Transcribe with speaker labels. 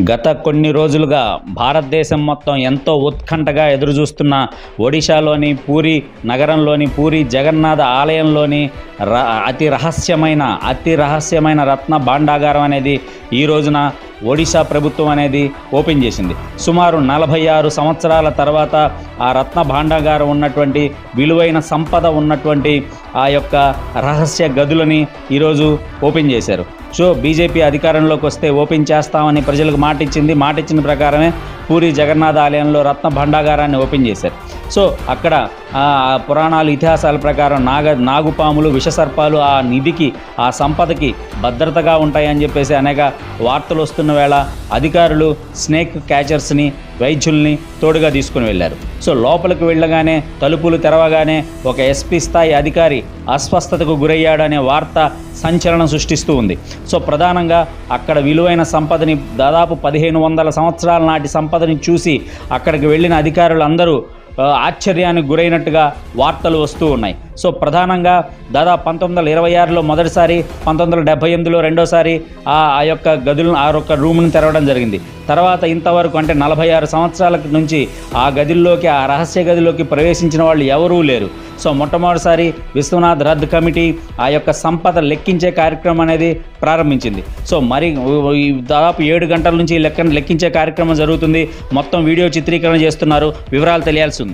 Speaker 1: గత కొన్ని రోజులుగా భారతదేశం మొత్తం ఎంతో ఉత్కంఠగా ఎదురుచూస్తున్న ఒడిశాలోని పూరి నగరంలోని పూరి జగన్నాథ ఆలయంలోని ర అతి రహస్యమైన అతి రహస్యమైన రత్న భాండాగారం అనేది ఈ రోజున ఒడిశా ప్రభుత్వం అనేది ఓపెన్ చేసింది. సుమారు నలభై ఆరు సంవత్సరాల తర్వాత ఆ రత్న భాండాగారం ఉన్నటువంటి విలువైన సంపద ఉన్నటువంటి ఆ యొక్క రహస్య గదులని ఈరోజు ఓపెన్ చేశారు. సో బీజేపీ అధికారంలోకి వస్తే ఓపెన్ చేస్తామని ప్రజలకు మాట ఇచ్చింది మాట ఇచ్చిన ప్రకారమే పూరి జగన్నాథ ఆలయంలో రత్న భండాగారాన్ని ఓపెన్ చేశారు. సో అక్కడ పురాణాలు ఇతిహాసాల ప్రకారం నాగ నాగుపాములు విషసర్పాలు ఆ నిధికి ఆ సంపదకి భద్రతగా ఉంటాయని చెప్పేసి అనేక వార్తలు వస్తున్న వేళ అధికారులు స్నేక్ క్యాచర్స్ని వైద్యుల్ని తోడుగా తీసుకుని వెళ్ళారు. సో లోపలికి వెళ్ళగానే తలుపులు తెరవగానే ఒక ఎస్పీ స్థాయి అధికారి అస్వస్థతకు గురయ్యాడనే వార్త సంచలనం సృష్టిస్తూ ఉంది. సో ప్రధానంగా అక్కడ విలువైన సంపదని దాదాపు పదిహేను వందల సంవత్సరాల నాటి సంపదని చూసి అక్కడికి వెళ్ళిన అధికారులు అందరూ ఆశ్చర్యానికి గురైనట్టుగా వార్తలు వస్తూ ఉన్నాయి. సో ప్రధానంగా దాదాపు పంతొమ్మిది వందల ఇరవై ఆరులో మొదటిసారి పంతొమ్మిది వందల డెబ్బై ఎనిమిదిలో రెండోసారి ఆ ఆ యొక్క గదులను ఆ యొక్క రూమును తెరవడం జరిగింది. తర్వాత ఇంతవరకు అంటే నలభై ఆరు సంవత్సరాల నుంచి ఆ గదిల్లోకి ఆ రహస్య గదిలోకి ప్రవేశించిన వాళ్ళు ఎవరూ లేరు. సో మొట్టమొదటిసారి విశ్వనాథ్ రద్ కమిటీ ఆ యొక్క సంపద లెక్కించే కార్యక్రమం అనేది ప్రారంభించింది. సో మరి దాదాపు ఏడు గంటల నుంచి లెక్క లెక్కించే కార్యక్రమం జరుగుతుంది. మొత్తం వీడియో చిత్రీకరణ చేస్తున్నారు. వివరాలు తెలియాల్సి ఉంది.